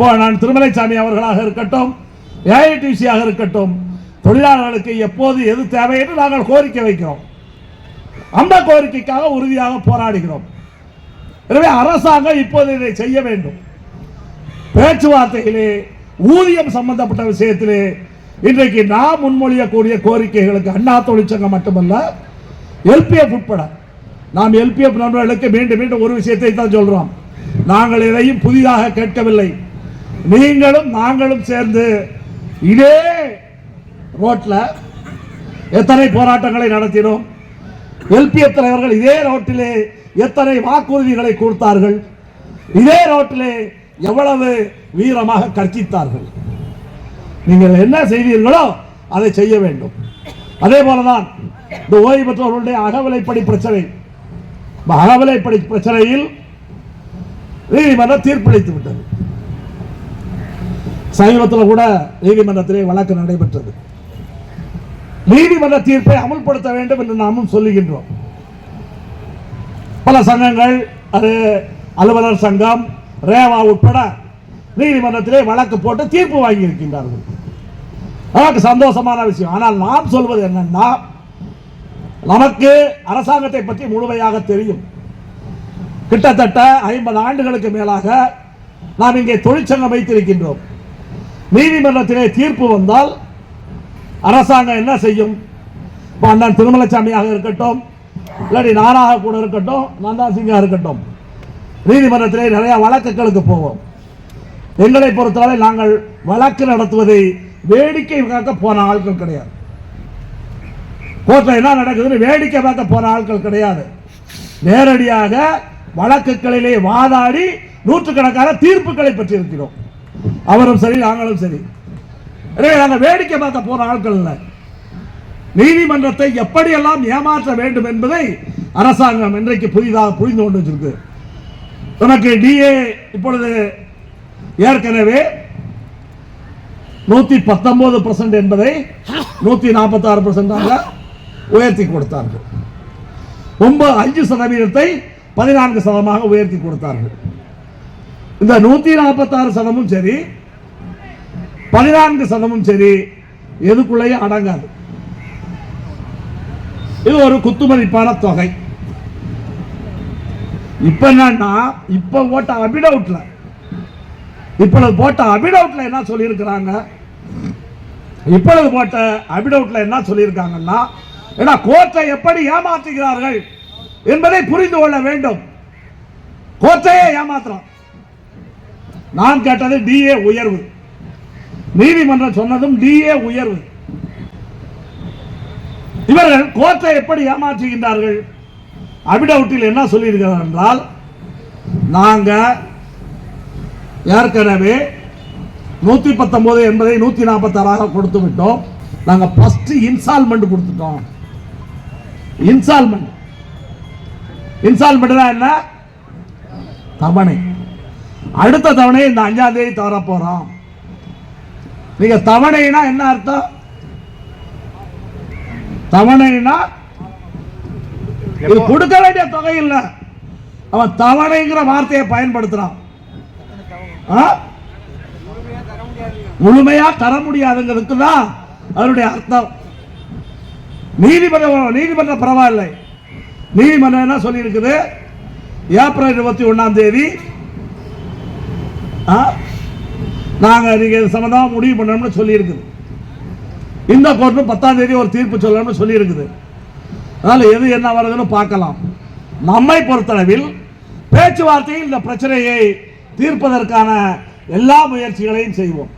இப்போ நான் திருமலைசாமி அவர்களாக இருக்கட்டும் ஏஐடிசியாக இருக்கட்டும் தொழிலாளர்களுக்கு எப்போது எது தேவை என்று நாங்கள் கோரிக்கை வைக்கிறோம். அந்த கோரிக்கைக்காக உறுதியாக போராடுகிறோம். எனவே அரசாங்கம் இப்போது இதை செய்ய வேண்டும். பேச்சுவார்த்தையிலே ஊதியம் சம்பந்தப்பட்ட விஷயத்திலே இன்றைக்கு நாம் முன்மொழியக்கூடிய கோரிக்கைகளுக்கு அண்ணா தொழிற்சங்கம் மட்டுமல்ல எல்பிஎஃப் உட்பட நாம் எல்பிஎஃப் நண்பர்களுக்கு மீண்டும் மீண்டும் ஒரு விஷயத்தை தான் சொல்றோம். நாங்கள் எதையும் புதிதாக கேட்கவில்லை. நீங்களும் நாங்களும் சேர்ந்து இதே ரோட்ல எத்தனை போராட்டங்களை நடத்தினோம். எல்பிஎஃப் தலைவர்கள் இதே ரோட்டிலே எத்தனை வாக்குறுதிகளை கொடுத்தார்கள். இதே ரோட்டிலே எவ்வளவு வீரமாக கர்ச்சித்தார்கள் நீங்கள் என்ன செய்தீர்களோ அதை செய்ய வேண்டும். அதே போலதான் இந்த ஓய்வு பெற்றவர்களுடைய அகவிலைப்படி பிரச்சனை. அகவிலைப்படி பிரச்சனையில் நீதிமன்றம் தீர்ப்பளித்து விட்டது. சமீபத்தில் கூட நீதிமன்றத்திலே வழக்கு நடைபெற்றது. நீதிமன்ற தீர்ப்பை அமல்படுத்த வேண்டும் என்று நாமும் சொல்லுகின்றோம். பல சங்கங்கள் அது அலுவலர் சங்கம் ரேவா உட்பட நீதிமன்றத்திலே வழக்கு போட்டு தீர்ப்பு வாங்கி இருக்கின்றார்கள் நமக்கு சந்தோஷமான விஷயம். ஆனால் நாம் சொல்வது என்னன்னா நமக்கு அரசாங்கத்தை பற்றி முழுமையாக தெரியும். கிட்டத்தட்ட ஐம்பது ஆண்டுகளுக்கு மேலாக நாம் இங்கே தொழிற்சங்கம் வைத்திருக்கின்றோம். நீதிமன்றத்திலே தீர்ப்பு வந்தால் அரசாங்கம் என்ன செய்யும்? இப்போ அண்ணன் திருமலசாமியாக இருக்கட்டும் இல்லாட்டி நானாக கூட இருக்கட்டும் நந்தா சிங்கா இருக்கட்டும் நீதிமன்றத்திலே நிறைய வழக்குகளுக்கு போவோம். எங்களை பொறுத்தவரை நாங்கள் வழக்கு நடத்துவதை வேடிக்கை பார்க்க போன ஆட்கள் கிடையாது. கோர்ட்டில் என்ன நடக்குதுன்னு வேடிக்கை பார்க்க போன ஆட்கள் கிடையாது. நேரடியாக வழக்குகளிலே வாதாடி நூற்றுக்கணக்கான தீர்ப்புகளை பெற்றிருக்கிறோம். அவரும் சரி நாங்களும் சரி. நாங்கள் வேடிக்கை பார்க்க போன ஆட்கள் இல்லை. நீதிமன்றத்தை எப்படியெல்லாம் ஏமாற்ற வேண்டும் என்பதை அரசாங்கம் இன்றைக்கு புதிதாக புரிந்து கொண்டு வச்சிருக்கு. உனக்கு டிஏ இப்பொழுது ஏற்கனவே நூத்தி பத்தொன்பது பர்சன்ட் என்பதை நூத்தி நாற்பத்தி ஆறு பர்சன்டாக உயர்த்தி கொடுத்தார்கள். ஒன்பது அஞ்சு சதவீதத்தை பதினான்கு சதமாக உயர்த்தி கொடுத்தார்கள். இந்த நூத்தி நாற்பத்தாறு சதமும் சரி பதினான்கு சதமும் சரி எதுக்குள்ளேயும் அடங்காது. இது ஒரு குத்துமதிப்பான தொகை. இப்ப என்னன்னா இப்ப போட்ட அபிடவுட்ல இப்பொழுது போட்ட அபிடவுட்ல என்ன சொல்லியிருக்கிறாங்க? இப்பொழுது போட்ட அபிடவுட்ல என்ன சொல்லியிருக்காங்கன்னா ஏன்னா கோர்ட்டை எப்படி ஏமாற்றுகிறார்கள் என்பதை புரிந்து கொள்ள வேண்டும். கோர்ட்டையே ஏமாத்துறோம். நான் கேட்டது டிஏ உயர்வு. நீதிமன்றம் சொன்னதும் டிஏ உயர்வு. இவர்கள் கோர்ட்டை எப்படி ஏமாற்றுகின்றார்கள்? அபிடவுட்டில் என்ன சொல்லியிருக்கிறார் என்றால் நாங்கள் ஏற்கனவே நூற்றி பத்தொம்போது என்பதை நூற்றி நாற்பத்தாறாக கொடுத்து விட்டோம் நாங்கள் ஃபஸ்ட்டு இன்ஸ்டால்மெண்ட் கொடுத்துட்டோம் இன்ஸ்டால்மெண்ட் இன்ஸ்டால்மெண்ட் என்ன? தவணை. அடுத்த தவணை இந்த அஞ்சாம் தேதி தர போறோம். நீங்க தவணைனா என்ன அர்த்தம்? தவணைனா இது கொடுக்க வேண்டிய தொகை இல்ல. அவன் தவணைங்கிற வார்த்தையை பயன்படுத்துறான். முழுமையா தர முடியாதுங்கிறதுக்கு தான் அதனுடைய அர்த்தம். நீதிமன்றம் நீதிமன்றம் பரவாயில்லை. நீதிமன்றம் என்ன சொல்லி இருக்குது ஏப்ரல் இருபத்தி ஒண்ணாம் தேதி ஆ? நீங்கள் நீங்க இது முடிவு பண்ணணும்னு சொல்லியிருக்குது. இந்த கோர்ட்டும் பத்தாம் தேதி ஒரு தீர்ப்பு சொல்லணும்னு சொல்லியிருக்குது. அதனால் எது என்ன வருதுன்னு பார்க்கலாம். நம்மை பொறுத்தளவில் பேச்சுவார்த்தையில் இந்த பிரச்சனையை தீர்ப்பதற்கான எல்லா முயற்சிகளையும் செய்வோம்.